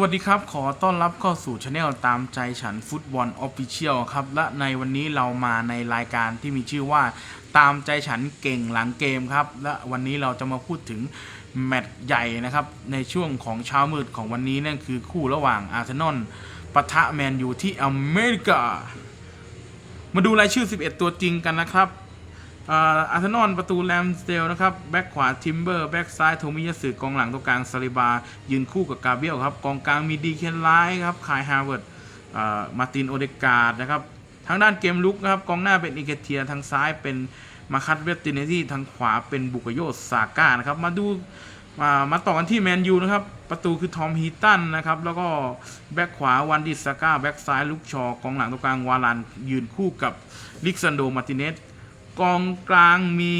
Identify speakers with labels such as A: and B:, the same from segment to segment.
A: วัสดีครับ ขอต้อนรับเข้าสู่ช anel ตามใจฉันฟุตบอลออฟฟิเชียลครับ และในวันนี้เรามาในรายการที่มีชื่อว่าตามใจฉันเก่งหลังเกมครับ และวันนี้เราจะมาพูดถึงแมตช์ใหญ่นะครับ ในช่วงของเช้ามืดของวันนี้นั่นคือคู่ระหว่างอาร์เซนอลปะทะแมนยูที่อเมริกา มาดูรายชื่อ 11 ตัวจริงกันนะครับ อาร์เซนอลประตูแรมสเดลนะครับ แบ็กขวาทิมเบอร์ แบ็กซ้ายโทมิยาสึกองหลังตรงกลางซาลิบา ยืนคู่กับกาเบียลครับ กองกลางมีดีเคนไลท์ครับคายฮาร์เวิร์ดมาตินโอเดกาดนะครับ ทางด้านเกมลุกนะครับ กองหน้าเป็นอิเกเทีย ทางซ้ายเป็นมาคัตเวตตินเนที่ทางขวาเป็นบุกโยซาก้านะครับ มาดูมามาต่อกันที่แมนยูนะครับ ประตูคือทอมฮีตันนะครับ แล้วก็แบ็กขวาวันดิสก้า แบ็กซ้ายลุกชอกองหลังตรงกลางวาลันยืนคู่กับลิกซันโดมาติเนส กองกลางมี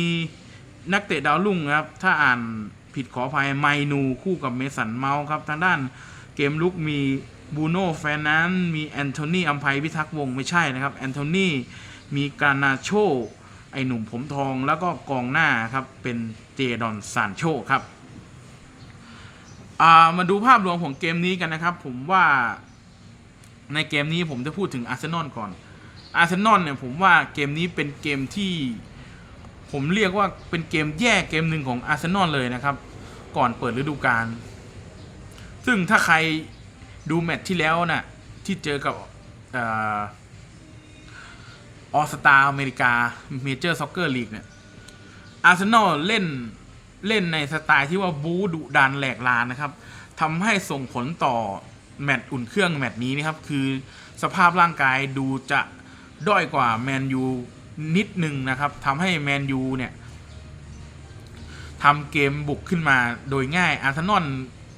A: นักเตะดาวรุ่งครับ ถ้าอ่านผิดขออภัยไมนูคู่กับเมสันเมาครับ ทางด้านเกมลุกมีบูโน่แฟนนันมีแอนโทนีอัมไพพิทักษ์วงไม่ใช่นะครับแอนโทนีมีกานาโชไอหนุ่มผมทองแล้วก็กองหน้าครับเป็นเจดอนซานโชครับอ่ามาดูภาพรวมของเกมนี้กันนะครับ ผมว่าในเกมนี้ผมจะพูดถึงอาร์เซนอลก่อน อาร์เซนอลเนี่ยผมว่าเกมนี้เป็นเกมที่ ผมเรียกว่าเป็นเกมแย่เกมหนึ่งของอาร์เซนอลเลยนะครับ ก่อนเปิดฤดูกาลซึ่งถ้าใครดูแมตช์ที่แล้วน่ะที่เจอกับออสตาอเมริกาเมเจอร์ซ็อกเกอร์ลีกเนี่ยอาร์เซนอลเล่นเล่นในสไตล์ที่ว่าบูดุดันแหลกลานนะครับทำให้ส่งผลต่อแมตช์อุ่นเครื่องแมตช์นี้นะครับ คือสภาพร่างกายดูจะ ด้อยกว่าแมนยูนิดหนึ่งนะครับทำให้แมนยูเนี่ยทำเกมบุกขึ้นมาโดยง่ายอาร์เซนอล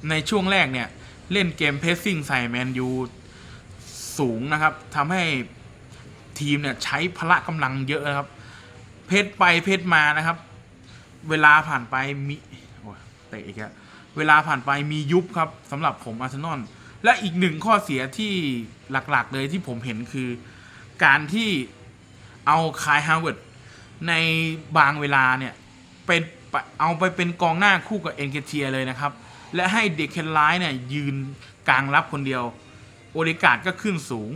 A: ในช่วงแรกเนี่ย เล่นเกมเพสซิ่งใส่แมนยูสูงนะครับทำให้ทีมเนี่ยใช้พละกำลังเยอะนะครับ เพชรไปเพชรมานะครับ เวลาผ่านไปมีโอ้เตะอีกแล้วเวลาผ่านไปมียุบครับสำหรับผมอาร์เซนอลและอีกหนึ่งข้อเสียที่หลักๆเลยที่ผมเห็นคือ การที่เอาคายฮาวเวิร์ดในบางเวลาเนี่ยเป็นเอาไปเป็นกองหน้าคู่กับเอ็นเกเทียเลยนะครับ และให้เด็กเคนไลท์เนี่ยยืนกลางรับคนเดียว โอริกาดก็ขึ้นสูง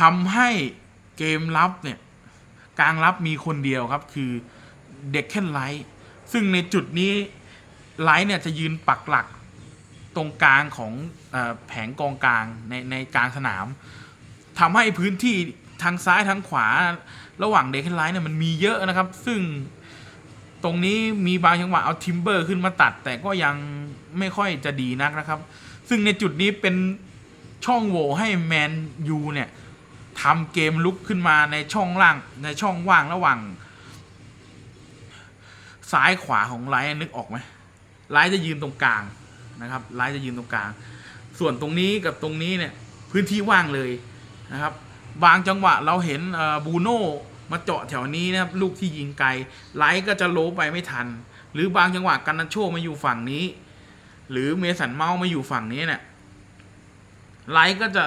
A: ทำให้เกมรับเนี่ยกลางรับมีคนเดียวครับคือเด็กเคนไลท์ซึ่งในจุดนี้ไลท์เนี่ยจะยืนปักหลัก ตรงกลางของอแผงกองกลางในในกลางสนามทำให้พื้นที่ทางซ้ายทางขวาระหว่างเดคไลน์เนี่ยมันมีเยอะนะครับ ซึ่งตรงนี้มีบางจังหวะเอาทิมเบอร์ขึ้นมาตัด แต่ก็ยังไม่ค่อยจะดีนักนะครับ ซึ่งในจุดนี้เป็นช่องโหว่ให้แมนยูเนี่ยทำเกมลุกขึ้นมาในช่องล่างในช่องว่างระหว่าง ซ้ายขวาของไลท์นึกออกไหมไลท์จะยืนตรงกลาง นะครับไลท์จะยืนตรงกลาง ส่วนตรงนี้กับตรงนี้เนี่ยพื้นที่ว่างเลยนะครับ บางจังหวะเราเห็นบูโน่มาเจาะแถวนี้นะครับลูกที่ยิงไกลไลท์ก็จะโลไปไม่ทัน หรือบางจังหวะกันนันโชมาอยู่ฝั่งนี้ หรือเมสันเมาส์มาอยู่ฝั่งนี้เนี่ยไลท์ก็จะ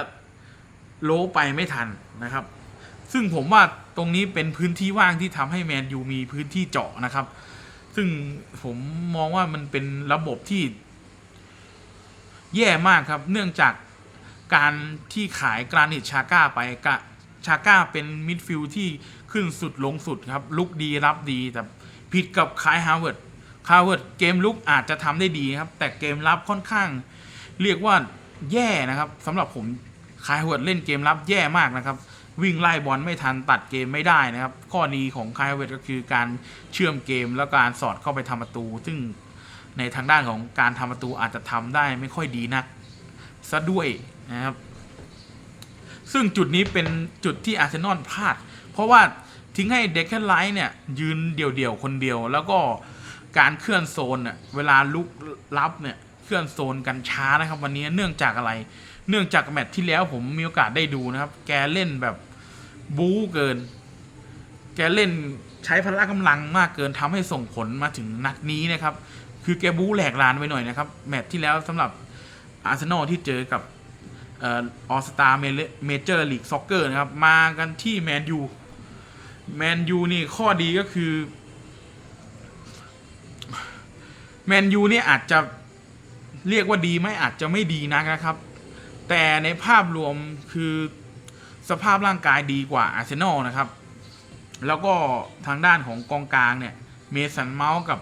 A: โลไปไม่ทันนะครับ ซึ่งผมว่าตรงนี้เป็นพื้นที่ว่างที่ทำให้แมนยูมีพื้นที่เจาะนะครับ ซึ่งผมมองว่ามันเป็นระบบที่ แย่มากครับ เนื่องจากการที่ขายกรานิตชาก้าไปกะชาก้าเป็นมิดฟิลด์ที่ขึ้นสุดลงสุดครับ ลุกดีรับดีแต่ผิดกับคายฮาวเวิร์ดฮาวเวิร์ดเกมลุกอาจจะทำได้ดีครับ แต่เกมรับค่อนข้าง เรียกว่าแย่นะครับสำหรับผมคายฮาวเวิร์ดเล่นเกมรับแย่มากนะครับ วิ่งไล่บอลไม่ทันตัดเกมไม่ได้นะครับ ข้อดีของคายฮาวเวิร์ดก็คือการเชื่อมเกมแล้วการสอดเข้าไปทำประตู ซึ่ง ในทางด้านของการทำประตูอาจจะทำได้ไม่ค่อยดีนักซะด้วยนะครับ ซึ่งจุดนี้เป็นจุดที่อาร์เซนอลพลาด เพราะว่าทิ้งให้เด็กแคไลท์เนี่ย ยืนเดี่ยวๆ คนเดียว แล้วก็การเคลื่อนโซนเน่ยเวลาลุกรับเนี่ยเคลื่อนโซนกันช้านะครับ วันนี้เนื่องจากอะไร เนื่องจากแมตช์ที่แล้วผมมีโอกาสได้ดูนะครับ แกเล่นแบบบู๊เกิน แกเล่นใช้พละกำลังมากเกินทำให้ส่งผลมาถึงนัดนี้นะครับ คือแกบู๊แหลกลานไปหน่อยนะครับ แมตช์ที่แล้วสำหรับอาร์เซนอลที่เจอกับออสตาเมเจอร์ลีกซ็อกเกอร์นะครับ มากันที่แมนยูแมนยูนี่ข้อดีก็คือแมนยูนี่อาจจะเรียกว่าดีไหมอาจจะไม่ดีนักนะครับ แต่ในภาพรวมคือสภาพร่างกายดีกว่าอาร์เซนอลนะครับ แล้วก็ทางด้านของกองกลางเนี่ย เมสันเมาส์กับ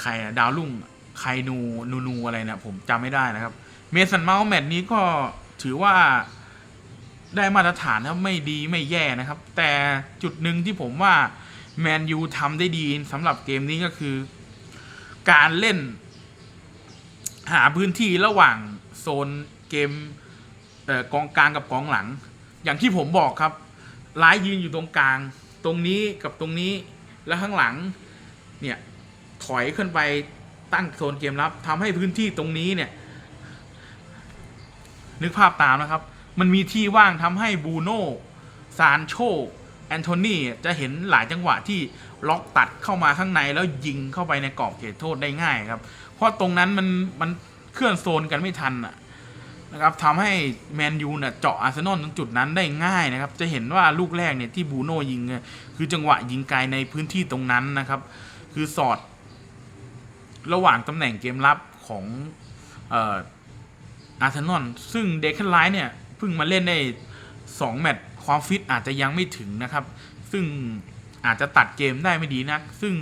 A: ใครดาวรุ่งไคนูนูนูอะไรเนี่ยผมจำไม่ได้นะครับ เมสันเมาส์แมตช์นี้ก็ถือว่าได้มาตรฐานนะครับไม่ดีไม่แย่นะครับ แต่จุดหนึ่งที่ผมว่าแมนยูทำได้ดีสำหรับเกมนี้ก็คือ การเล่น หาพื้นที่ระหว่างโซนเกมเออกองกลางกับกองหลัง อย่างที่ผมบอกครับร้ายยืนอยู่ตรงกลาง ตรงนี้กับตรงนี้แล้วข้างหลังเนี่ย ถอยขึ้นไปตั้งโซนเกมรับทำให้พื้นที่ตรงนี้เนี่ย นึกภาพตามนะครับ มันมีที่ว่างทำให้บูโน่ซานโชแอนโทนีจะเห็นหลายจังหวะที่ล็อกตัดเข้ามาข้างในแล้วยิงเข้าไปในกรอบเขตโทษได้ง่ายครับ เพราะตรงนั้นมันมันเคลื่อนโซนกันไม่ทันอะนะครับทำให้แมนยูเนี่ยเจาะอาร์เซนอลตรงจุดนั้นได้ง่ายนะครับ จะเห็นว่าลูกแรกเนี่ยที่บูโน่ยิง คือจังหวะยิงไกลในพื้นที่ตรงนั้นนะครับ คือสอด ระหว่างตำแหน่งเกมรับของเอาร์เซนอลซึ่งเดค a นไลท์เนี่ยเพิ่งมาเล่นได้ 2 แมตช์ความฟิตอาจจะยังไม่ถึงนะครับ ซึ่งอาจจะตัดเกมได้ไม่ดีนัก ซึ่ง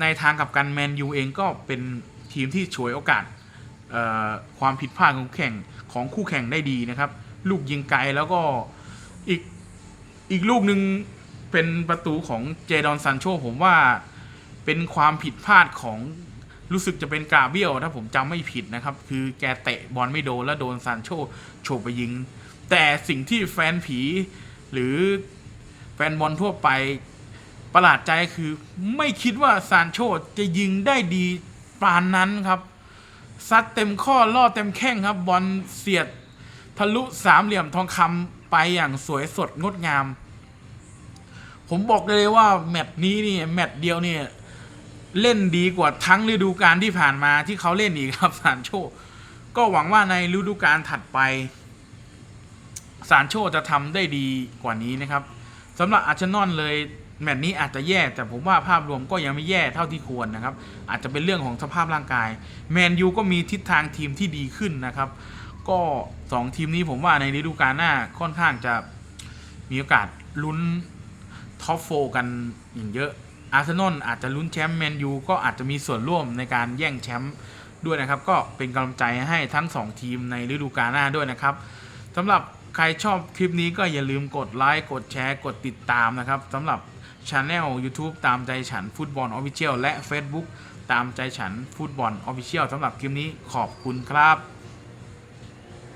A: ในทางกับกันแมนยูเองก็เป็นทีมที่ฉวยโอกาสความผิดพลาดของแข่งของคู่แข่งได้ดีนะครับ ลูกยิงไกลแล้วก็อีกอีกลูกหนึ่งเป็นประตูของเจดอนซันโชผมว่าเป็นความผิดพลาดของ รู้สึกจะเป็นกาเบียลถ้าผมจำไม่ผิดนะครับ คือแกเตะบอลไม่โดนแล้วโดนซานโชโฉบไปยิง แต่สิ่งที่แฟนผีหรือแฟนบอลทั่วไปประหลาดใจคือไม่คิดว่าซานโชจะยิงได้ดีปานนั้นครับ ซัดเต็มข้อล่อเต็มแข้งครับ บอลเสียดทะลุสามเหลี่ยมทองคำไปอย่างสวยสดงดงาม ผมบอกเลยว่าแมตช์นี้นี่แมตช์เดียวเนี่ย เล่นดีกว่าทั้งฤดูกาลที่ผ่านมาที่เขาเล่นอีกครับซานโช ก็หวังว่าในฤดูกาลถัดไปซานโชจะทำได้ดีกว่านี้นะครับสำหรับอาร์เซนอลเลยแมตช์นี้อาจจะแย่แต่ผมว่าภาพรวมก็ยังไม่แย่เท่าที่ควรนะครับ อาจจะเป็นเรื่องของสภาพร่างกาย แมนยูก็มีทิศทางทีมที่ดีขึ้นนะครับ ก็สองทีมนี้ผมว่าในฤดูกาลหน้าค่อนข้างจะมีโอกาสลุ้นท็อปโฟกันอย่างเยอะ อาร์เซนอลอาจจะลุ้นแชมป์แมนยูก็อาจจะมีส่วนร่วมในการแย่งแชมป์ด้วยนะครับ ก็เป็นกำลังใจให้ทั้ง 2 ทีมในฤดูกาลหน้าด้วยนะครับสำหรับใครชอบคลิปนี้ก็อย่าลืมกดไลค์กดแชร์กดติดตามนะครับสำหรับช anel YouTube ตามใจฉันฟุตบอลออฟฟิเชียลและ Facebook ตามใจฉันฟุตบอลออฟฟิเชียลสำหรับคลิปนี้ขอบคุณครับ